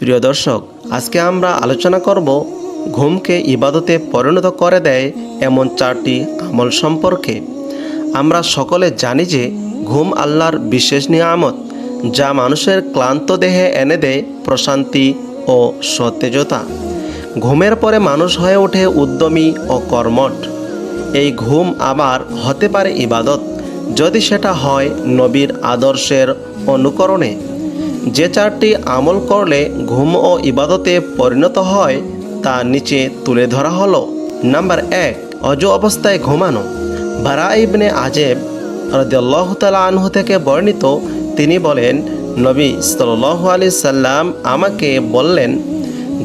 প্রিয় দর্শক, আজকে আমরা আলোচনা করব ঘুমকে ইবাদতে পরিণত করে দেয় এমন চারটি আমল সম্পর্কে। আমরা সকলে জানি যে ঘুম আল্লাহর বিশেষ নিয়ামত, যা মানুষের ক্লান্ত দেহে এনে দেয় প্রশান্তি ও সতেজতা। ঘুমের পরে মানুষ হয়ে ওঠে উদ্যমী ও কর্মঠ। এই ঘুম আবার হতে পারে ইবাদত, যদি সেটা হয় নবীর আদর্শের অনুকরণে। যে চারটি আমল করলে ঘুম ও ইবাদতে পরিণত হয়, তা নিচে তুলে ধরা হলো। নাম্বার এক, অজ অবস্থায় ঘুমানো। বারা ইবনে আজেব রদিয়াল্লাহ তালা আনহু থেকে বর্ণিত, তিনি বলেন, নবী সাল্লাহ আলি সাল্লাম আমাকে বললেন,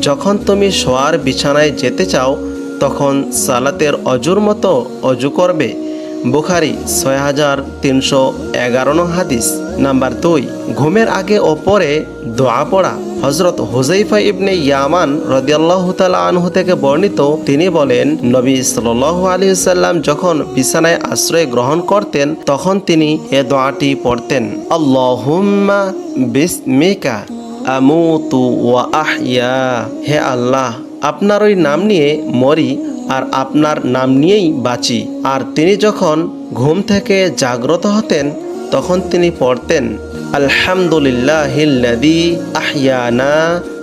যখন তুমি শোয়ার বিছানায় যেতে চাও, তখন সালাতের অজুর মতো অজু করবে। বুখারি ছয় হাজার তিনশো এগারো নং হাদিস নাম্বার দুই। ঘুমের আগে ও পরে দোয়া পড়া। হজরত হুজাইফা ইবনে ইয়ামান রদিয়াল্লাহ তালা আনহু থেকে বর্ণিত, তিনি বলেন, নবী সাল্লাহ আলী সাল্লাম যখন বিছানায় আশ্রয় গ্রহণ করতেন, তখন তিনি এ দোয়াটি পড়তেন, আল্লাহুম্মা বিসমিকা আমুতু ওয়া আহইয়া। হে আল্লাহ আপনার ওই নাম নিয়ে মরি আর আপনার নাম নিয়েই বাঁচি। আর তিনি যখন ঘুম থেকে জাগ্রত হতেন, তখন তিনি পড়তেন আলহামদুলিল্লাহ আহইয়ানা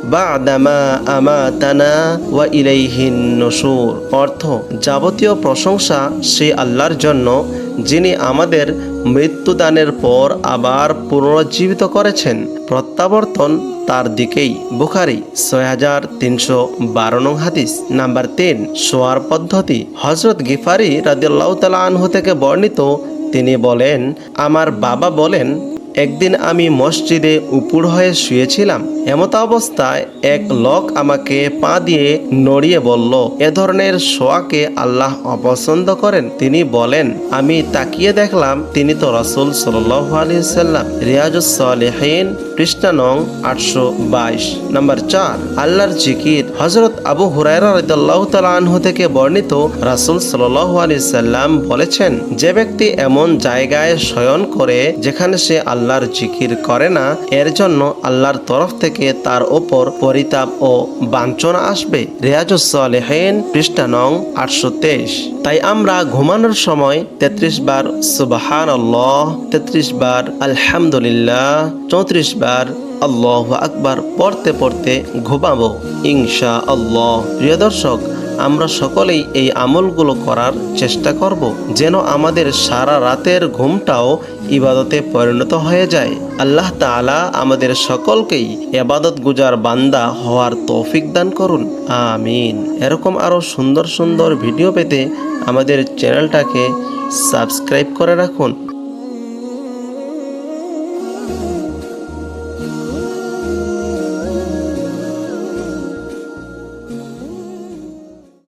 বা'দামা আমাতানা ওয়া ইলাইহিন নুশুর অর্থ, যাবতীয় প্রশংসা সে আল্লাহর জন্য, যিনি আমাদের মৃত্যুদানের পর আবার পুনরুজ্জীবিত করেছেন। প্রত্যাবর্তন তার দিকেই। বুখারি, ছয় হাজার তিনশো বারো নং হাদিস, নাম্বার তিন, শোয়ার পদ্ধতি। হজরত গিফারি রাদিয়াল্লাহু তালা থেকে বর্ণিত, তিনি বলেন, আমার বাবা বলেন একদিন আমি মসজিদে উপুর হয়ে শুয়েছিলাম। এমত অবস্থায় এক লোক আমাকে পা দিয়ে নড়িয়ে বলল, এ ধরনের শোয়াকে আল্লাহ অপছন্দ করেন? তিনি বলেন, আমি তাকিয়ে দেখলাম তিনি তো রসুল সাল্লাম। রিয়াজুসলেহীন পৃষ্ঠা নং আটশো বাইশ, নম্বর চার। আল্লাহর জিকির হজরত আবু হুরায়রা রাদিয়াল্লাহু তাআলা থেকে বর্ণিত রাসূল সাল্লাল্লাহু আলাইহি সাল্লাম বলেছেন, যে ব্যক্তি এমন জায়গায় শয়ন করে যেখানে সে আল্লাহর জিকির করে না, এর জন্য আল্লাহর তরফ থেকে তার ওপর পরিতাপ ও বাঞ্ছনা আসবে। রিয়াজুস সালেহীন, পৃষ্ঠা নং আটশো তেইশ। তাই আমরা ঘুমানোর সময় তেত্রিশ বার সুবাহান আল্লাহ তেত্রিশ বার আলহামদুলিল্লাহ, চৌত্রিশ বার আল্লাহ আকবার পড়তে পড়তে ঘুমাবো ইনশা আল্লাহ প্রিয় দর্শক আমরা সকলেই এই আমলগুলো করার চেষ্টা করব, যেন আমাদের সারা রাতের ঘুমটাও ইবাদতে পরিণত হয়ে যায়। আল্লাহ তাআলা আমাদের সকলকেই এবাদত গুজার বান্দা হওয়ার তৌফিক দান করুন। আমিন। এরকম আরও সুন্দর সুন্দর ভিডিও পেতে আমাদের চ্যানেলটাকে সাবস্ক্রাইব করে রাখুন।